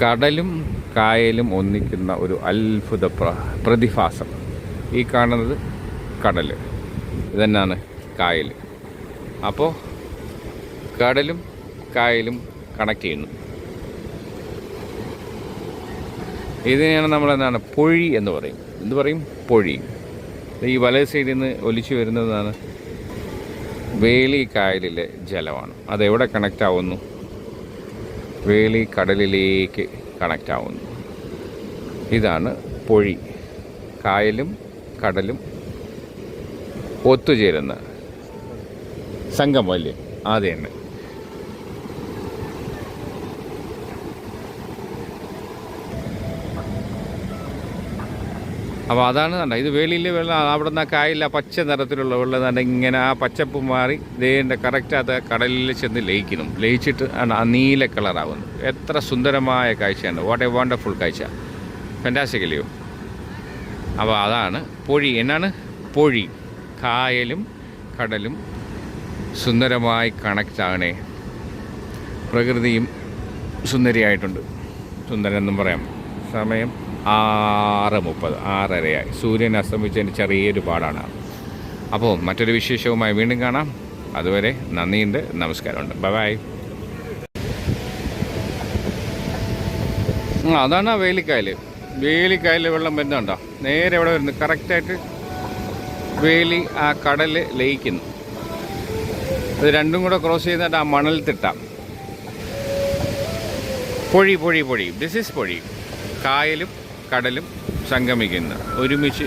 കടലും കായലും ഒന്നിക്കുന്ന ഒരു അത്ഭുത പ്ര പ്രതിഭാസം. ഈ കാണുന്നത് കടൽ ഇതന്നെയാണ് കായൽ അപ്പോൾ കടലും കായലും കണക്ട് ചെയ്യുന്നു. ഇതിനെയാണ് നമ്മൾ എന്താണ് പൊഴി എന്ന് പറയും. എന്ത് പറയും? പൊഴി. ഈ വലയ സൈഡിൽ നിന്ന് ഒലിച്ചു വരുന്നതാണ് വേലി കായലിലെ ജലമാണ്. അതെവിടെ കണക്റ്റ് ആവുന്നു? വേലി കടലിലേക്ക് കണക്റ്റ് ആവുന്നു. ഇതാണ് പൊഴി. കായലും കടലും ഒത്തുചേരുന്ന സംഗമം അല്ലേ അത് തന്നെ. അപ്പോൾ അതാണ് കണ്ട ഇത് വെളിയിൽ വെള്ളം അവിടെ നിന്ന് ആ കായലിൽ പച്ച നിറത്തിലുള്ള വെള്ളം തന്നെ ഇങ്ങനെ ആ പച്ചപ്പ് മാറി ദേഹിന്റെ കറക്റ്റ് അത് കടലിൽ ചെന്ന് ലയിക്കുന്നു. ലയിച്ചിട്ട് ആണ് ആ നീല കളറാവുന്നത് എത്ര സുന്ദരമായ കാഴ്ചയാണ്. വാട്ട് എ വണ്ടർഫുൾ കാഴ്ച. ഫെന്റാസിക്കലിയോ അപ്പോൾ അതാണ് പൊഴി. എന്നാണ്? പൊഴി. കായലും കടലും സുന്ദരമായി കണക്റ്റ് ആകണേ. പ്രകൃതിയും സുന്ദരിയായിട്ടുണ്ട്. സുന്ദരെന്നും പറയാം. സമയം ആറ് മുപ്പത് ആറരയായി. സൂര്യൻ അസ്തമിച്ചതിന് ചെറിയൊരു പാടാണ്. അപ്പോൾ മറ്റൊരു വിശേഷവുമായി വീണ്ടും കാണാം. അതുവരെ നന്ദിയുണ്ട് നമസ്കാരമുണ്ട്. ബൈ അതാണ് ആ വേലിക്കായൽ വേലിക്കായൽ വെള്ളം വരുന്നുണ്ടോ? നേരെ ഇവിടെ വരുന്നു. കറക്റ്റായിട്ട് വേലി ആ കടൽ ലയിക്കുന്നു. ഇത് രണ്ടും കൂടെ ക്രോസ് ചെയ്യുന്നിട്ട് ആ മണൽ തിട്ടാം പൊഴി പൊഴി പൊഴി. This is പൊഴി. കായലും കടലും സംഗമിക്കുന്ന ഒരുമിച്ച്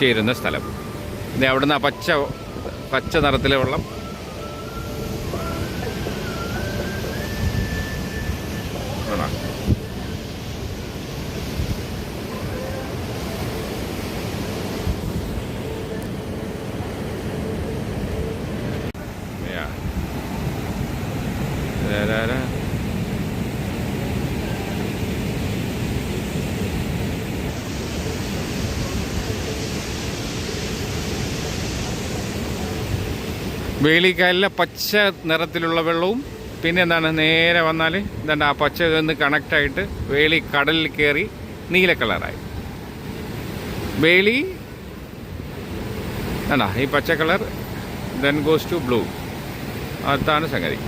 ചേരുന്ന സ്ഥലം ഇത് അവിടുന്ന് ആ പച്ച പച്ച നിറത്തിലെ വെള്ളം ആണോ? Yeah. Da-da-da. വേലിക്കായലിലെ പച്ച നിറത്തിലുള്ള വെള്ളവും പിന്നെ എന്താണ് നേരെ വന്നാൽ എന്താണ് ആ പച്ച നിന്ന് കണക്റ്റായിട്ട് വേളി കടലിൽ കയറി നീല കളറായി വേളി ആണോ ഈ പച്ച colour then goes to blue അതാണ് സംഗതി.